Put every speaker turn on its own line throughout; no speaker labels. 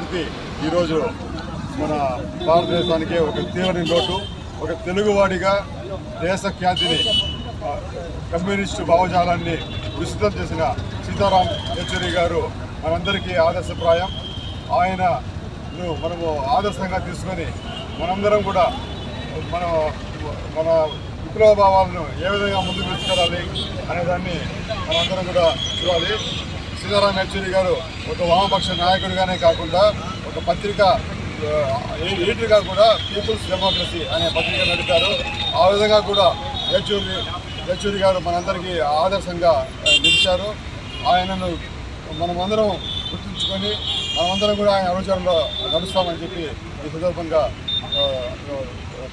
మృతి ఈరోజు మన భారతదేశానికి ఒక తీవ్రని లోటు ఒక తెలుగువాడిగా దేశ ఖ్యాతిని కమ్యూనిస్టు భావజాలాన్ని విస్తృతం చేసిన సీతారాం యేచూరి గారు మనందరికీ ఆదర్శప్రాయం. ఆయనను మనము ఆదర్శంగా తీసుకొని మనందరం కూడా మన మన విప్లవ భావాలను ఏ విధంగా ముందుకు తీసుకెళ్ళాలి అనేదాన్ని మనందరం కూడా చూడాలి. సీతారాం యేచూరి గారు ఒక వామపక్ష నాయకుడిగానే కాకుండా ఒక పత్రిక ఆ, ఎడిటర్గా కూడా పీపుల్స్ డెమోక్రసీ అనే పత్రిక నడిపారు. ఆ విధంగా కూడా యేచూరి యేచూరి గారు మనందరికీ ఆదర్శంగా నిలిచారు. ఆయనను మనమందరం గుర్తుంచుకొని మనమందరం కూడా ఆయన అనుచరణలో నడుస్తామని చెప్పి ఈ సందర్భంగా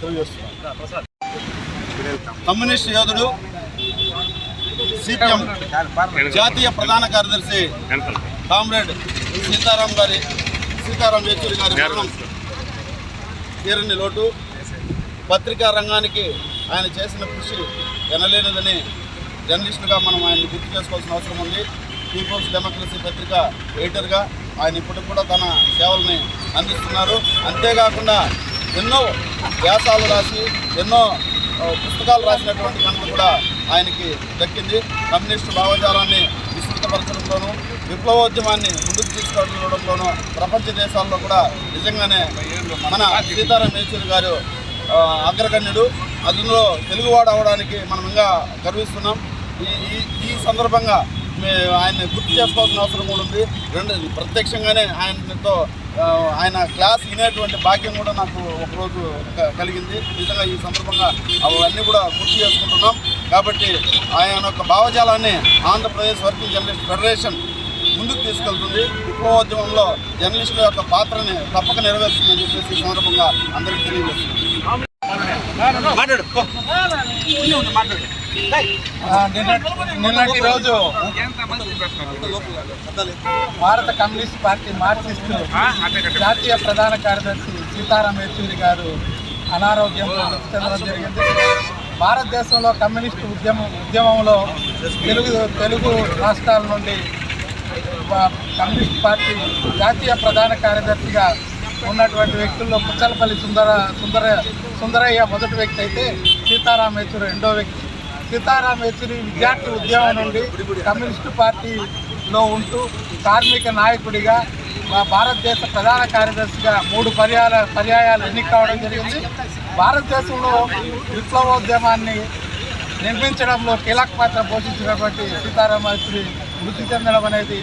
తెలియజేస్తున్నాం.
కమ్యూనిస్ట్ యోధుడు సిపిఎం జాతీయ ప్రధాన కార్యదర్శి కామ్రేడ్ సీతారాం గారి సీతారాం యేచూరి గారి మరణం తీరని లోటు. పత్రికా రంగానికి ఆయన చేసిన కృషి ఎనలేనిదని జర్నలిస్టుగా మనం ఆయన్ని గుర్తు చేసుకోవాల్సిన అవసరం ఉంది. పీపుల్స్ డెమోక్రసీ పత్రిక ఎడిటర్గా ఆయన ఇప్పటికి కూడా తన సేవల్ని అందిస్తున్నారు. అంతేకాకుండా ఎన్నో వ్యాసాలు రాసి ఎన్నో పుస్తకాలు రాసినటువంటి కనుక కూడా ఆయనకి దక్కింది. కమ్యూనిస్టు భావజాలాన్ని విస్తృతపరచడంలోనూ విప్లవోద్యమాన్ని ముందుకు తీసుకెళ్ళడంలోనూ ప్రపంచ దేశాల్లో కూడా నిజంగానే మన సీతారాం యేచూరి గారు అగ్రగణ్యుడు. అందులో తెలుగువాడు అవడానికి మనం ఇంకా గర్విస్తున్నాం. ఈ ఈ ఈ సందర్భంగా మే- ఆయన్ని గుర్తు చేసుకోవాల్సిన అవసరం కూడా ఉంది. రెండు ప్రత్యక్షంగానే ఆయనతో ఆయన క్లాస్ వినేటువంటి భాగ్యం కూడా నాకు ఒకరోజు క- కలిగింది. నిజంగా ఈ సందర్భంగా అవన్నీ కూడా గుర్తు చేసుకుంటున్నాం. కాబట్టి ఆయన యొక్క భావజాలాన్ని ఆంధ్రప్రదేశ్ వర్కింగ్ జర్నలిస్ట్ ఫెడరేషన్ ముందుకు తీసుకెళ్తుంది. విప్లవోద్యమంలో జర్నలిస్టుల యొక్క పాత్రని తప్పక నెరవేరుస్తుందని చెప్పేసి ఈ సందర్భంగా అందరికీ తెలియజేస్తుంది
నిన్నటి రోజు భారత కమ్యూనిస్ట్ పార్టీ మార్క్సిస్టు జాతీయ ప్రధాన కార్యదర్శి సీతారాం యేచూరి గారు అనారోగ్యంతో చెందడం జరిగింది. భారతదేశంలో కమ్యూనిస్టు ఉద్యమం ఉద్యమంలో తెలుగు తెలుగు రాష్ట్రాల నుండి కమ్యూనిస్ట్ పార్టీ జాతీయ ప్రధాన కార్యదర్శిగా ఉన్నటువంటి వ్యక్తుల్లో పుచ్చలపల్లి సుందర సుందర సుందరయ్య మొదటి వ్యక్తి అయితే సీతారాం యేచూరి రెండో వ్యక్తి. సీతారాం యేచూరి విద్యార్థి ఉద్యమం నుండి కమ్యూనిస్టు పార్టీలో ఉంటూ కార్మిక నాయకుడిగా మా భారతదేశ ప్రధాన కార్యదర్శిగా మూడు పర్యాల పర్యాయాలు ఎన్నిక కావడం జరిగింది. భారతదేశంలో విప్లవోద్యమాన్ని నిర్మించడంలో కీలక పాత్ర పోషించినటువంటి సీతారాం యేచూరి మృతి చెందడం అనేది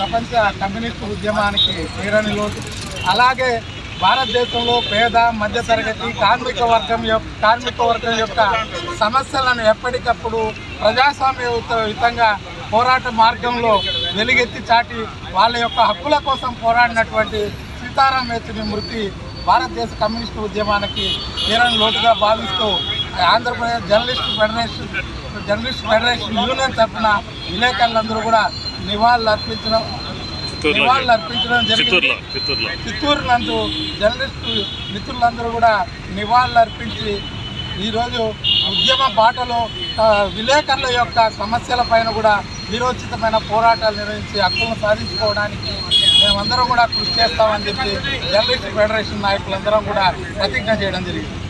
ప్రపంచ కమ్యూనిస్టు ఉద్యమానికి తీరని లోటు. అలాగే భారతదేశంలో పేద మధ్యతరగతి కార్మిక వర్గం యొక్క కార్మిక వర్గం యొక్క సమస్యలను ఎప్పటికప్పుడు ప్రజాస్వామ్యయుతంగా పోరాట మార్గంలో వెలుగెత్తి చాటి వాళ్ళ యొక్క హక్కుల కోసం పోరాడినటువంటి సీతారాం యేచూరి మృతి భారతదేశ కమ్యూనిస్టు ఉద్యమానికి తీరని లోటుగా భావిస్తూ Andhra Pradesh journalist federation journalist federation union తరఫున విలేకరులందరూ కూడా నివాళులు అర్పించడం నివాళులు అర్పించడం జరిగింది. చిత్తూరు నందు జర్నలిస్టు మిత్రులందరూ కూడా నివాళులు అర్పించి ఈరోజు ఉద్యమ బాటలో విలేకరుల యొక్క సమస్యల పైన కూడా వీరోచితమైన పోరాటాలు నిర్వహించి హక్కులను సాధించుకోవడానికి మేమందరం కూడా కృషి చేస్తామని చెప్పి జర్నలిస్ట్ ఫెడరేషన్ నాయకులందరం కూడా ప్రతిజ్ఞ చేయడం జరిగింది.